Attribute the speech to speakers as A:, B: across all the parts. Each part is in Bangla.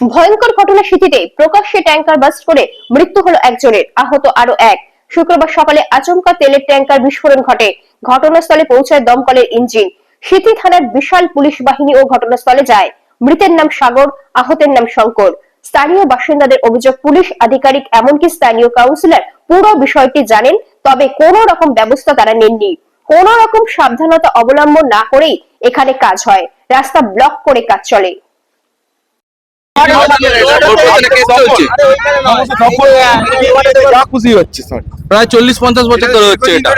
A: ভয়ঙ্কর ঘটনা স্মৃতিতে প্রকাশ্যে ট্যাঙ্কার বাস্ট করে মৃত্যু হলো একজনের, আহত আরও এক। শুক্রবার সকালে আচমকা তেলের ট্যাঙ্কার বিস্ফোরণ ঘটে। ঘটনাস্থলে পৌঁছায় দমকলের ইঞ্জিন। সিটি থানার বিশাল পুলিশ বাহিনী ও ঘটনাস্থলে যায়। মৃতের নাম সাগর, আহতের নাম শঙ্কর। স্থানীয় বাসিন্দাদের অভিযোগ, পুলিশ আধিকারিক এমনকি স্থানীয় কাউন্সিলর পুরো বিষয়টি জানেন, তবে কোনো রকম ব্যবস্থা তারা নেননি। কোন রকম সাবধানতা অবলম্বন না করেই এখানে কাজ হয়। রাস্তা ব্লক করে কাজ চলে
B: যা খুশি হচ্ছে স্যার
C: প্রায় চল্লিশ পঞ্চাশ বছর ধরে হচ্ছে এটা।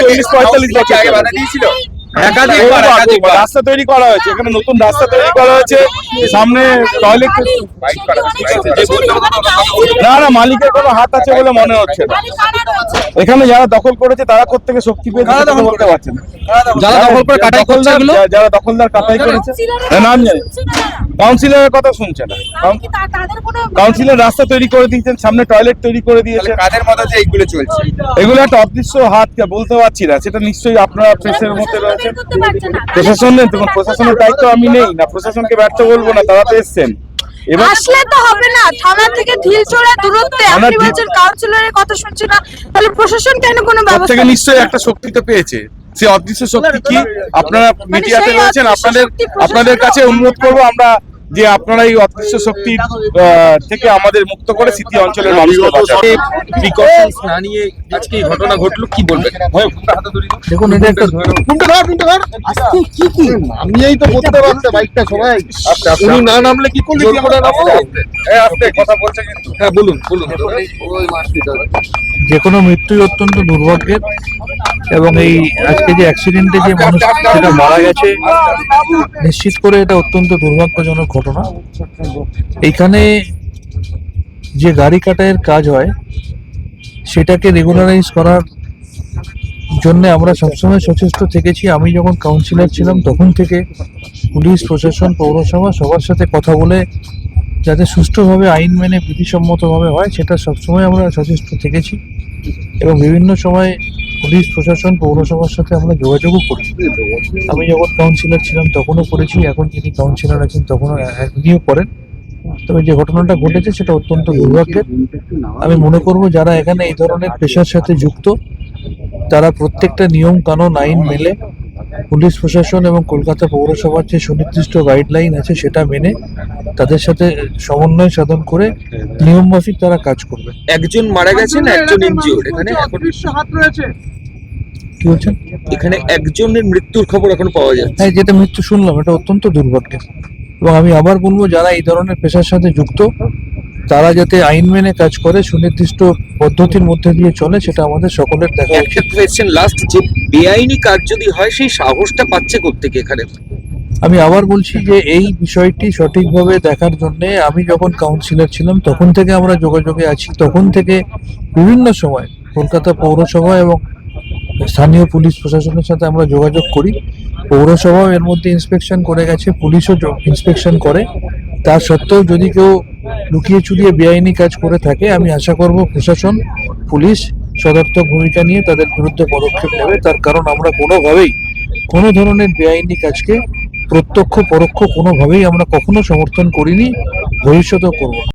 B: চল্লিশ পঁয়তাল্লিশ বছর
C: একাধিকবার একাধিকবার।
B: রাস্তা তৈরি করা হয়েছে এখানে নতুন রাস্তা তৈরি করা হয়েছে। সামনে টয়লেট না না মালিকের কোনো হাত আছে বলে মনে হচ্ছে না। এখানে যারা দখল করেছে তারা কোথেকে শক্তি পেয়েছে
C: কারা দখল
B: বলতে পারছে না।
C: যারা দখল করে কাটাই করছে
B: যারা দখলদার কাটাই করেছে হ্যাঁ, নাম জানি কাউন্সিলরের কথা শুনছে না। কাউন- কাউন্সিলর রাস্তা তৈরি করে দিয়েছেন সামনে টয়লেট তৈরি করে দিয়েছে
D: কাদের মধ্যে এইগুলো চলছে?
B: এগুলো একটা অদৃশ্য হাত কে বলতে পারছি না সেটা নিশ্চয়ই আপনারা প্রেসের মধ্যে প্রশাসনের দেখুন প্রশাসনের দায়িত্ব আমি নেই না। প্রশাসনকে ব্যর্থ বলব না তারা তো এসছেন। এবার
E: আসলে তো হবে না। থানা থেকে ঢিলচোড়া দূরত্বে আপনি
B: ঢিল-
E: বলছেন কাউন্সিলরের কথা শুনছি না। তাহলে প্রশাসন কেন কোনো ব্যবস্থা
B: থেকে নিশ্চয়ই একটা শক্তি তো পেয়েছে। সে অদৃশ্য শক্তি কি? আপনারা মিডিয়াতে রয়েছেন আপনাদের আপনাদের কাছে অনুরোধ করব আমরা যে আপনারা এই অদৃশ্য শক্তি থেকে আমাদের মুক্ত করে সিটি অঞ্চলের মানুষকে
C: প্রিকশনস না নিয়ে আজকে এই ঘটনা ঘটলো কি বলবেন?
F: দেখুন এটা একটা
D: আমি এই তো বলতে পারছে বাইকটা সবাই।
C: উনি না নামলে কি করলে কি আমরা নামবো?
B: এই আস্তে কথা বলছে কিন্তু।
C: হ্যাঁ বলুন বলুন।
F: যে কোনো মৃত্যুই অত্যন্ত দুর্ভাগ্যের। এবং এই আজকে যে অ্যাক্সিডেন্টে যে মানুষ সেটা মারা গেছে, নিশ্চিত করে এটা অত্যন্ত দুর্ভাগ্যজনক ঘটনা। এইখানে যে গাড়ি কাটাইয়ের কাজ হয়, সেটাকে রেগুলারাইজ করার জন্য আমরা সবসময় সচেষ্ট থেকেছি। আমি যখন কাউন্সিলর ছিলাম, তখন থেকে পুলিশ, প্রশাসন, পৌরসভা সবার সাথে কথা বলে যাতে সুষ্ঠুভাবে আইন মেনে বিধিসম্মতভাবে হয়, সেটা সবসময় আমরা সচেষ্ট থেকেছি এবং বিভিন্ন সময় পুলিশ, প্রশাসন, পৌরসভার সাথে আমরা যোগাযোগও করি আমি যখন কাউন্সিলর ছিলাম তখনও করেছি, এখন যিনি কাউন্সিলর আছেন তখনও এমনিও করেন। তবে যে ঘটনাটা ঘটেছে সেটা অত্যন্ত দুর্ভাগ্যের। আমি মনে করব যারা এখানে এই ধরনের পেশার সাথে যুক্ত, তারা প্রত্যেকটা নিয়ম কানুন আইন মেলে পুলিশ প্রশাসন এবং কলকাতা পৌরসভার যে সুনির্দিষ্ট গাইডলাইন আছে সেটা মেনে তাদের সাথে সমন্বয় সাধন করে নিয়ম মাফিক তারা কাজ করবে।
C: একজন মারা গেছেন একজন ইনজিওর্ড এখানে
F: কি বলছেন?
C: এখানে একজনের মৃত্যুর খবর এখন পাওয়া যাচ্ছে।
F: হ্যাঁ যেটা মৃত্যু শুনলাম এটা অত্যন্ত দুর্ভাগ্যের। এবং আমি আবার বলব যারা এই ধরনের পেশার সাথে যুক্ত তারা যাতে আইন মেনে কাজ করে সুনির্দিষ্ট পদ্ধতির মধ্যে দিয়ে চলে সেটা আমাদের সকলের দেখা উচিত।
C: একটা লাস্ট যে বেআইনি কাজ যদি হয় সেই সাহসটা পাচ্ছে কোত্থেকে এখানে?
F: আমি আবার বলছি যে এই বিষয়টি সঠিকভাবে দেখার জন্য আমি যখন কাউন্সিলর ছিলাম তখন থেকে আমরা যোগাযোগে আছি। তখন থেকে বিভিন্ন সময় কলকাতা পৌরসভা এবং স্থানীয় পুলিশ প্রশাসনের সাথে আমরা যোগাযোগ করি। পৌরসভাও এর মধ্যে ইন্সপেকশন করে গেছে পুলিশও ইন্সপেকশন করে। তা সত্ত্বেও যদি কেউ লুকিয়ে চুরিয়ে বেআইনি কাজ করে থাকে। আমি আশা করব প্রশাসন, পুলিশ সদর্থক ভূমিকা নিয়ে তাদের বিরুদ্ধে পদক্ষেপ নেবে। তার কারণ আমরা কোনোভাবেই, কোনো ধরনের বেআইনি কাজকে প্রত্যক্ষ পরোক্ষ কোনোভাবেই আমরা কখনো সমর্থন করিনি, ভবিষ্যতেও করব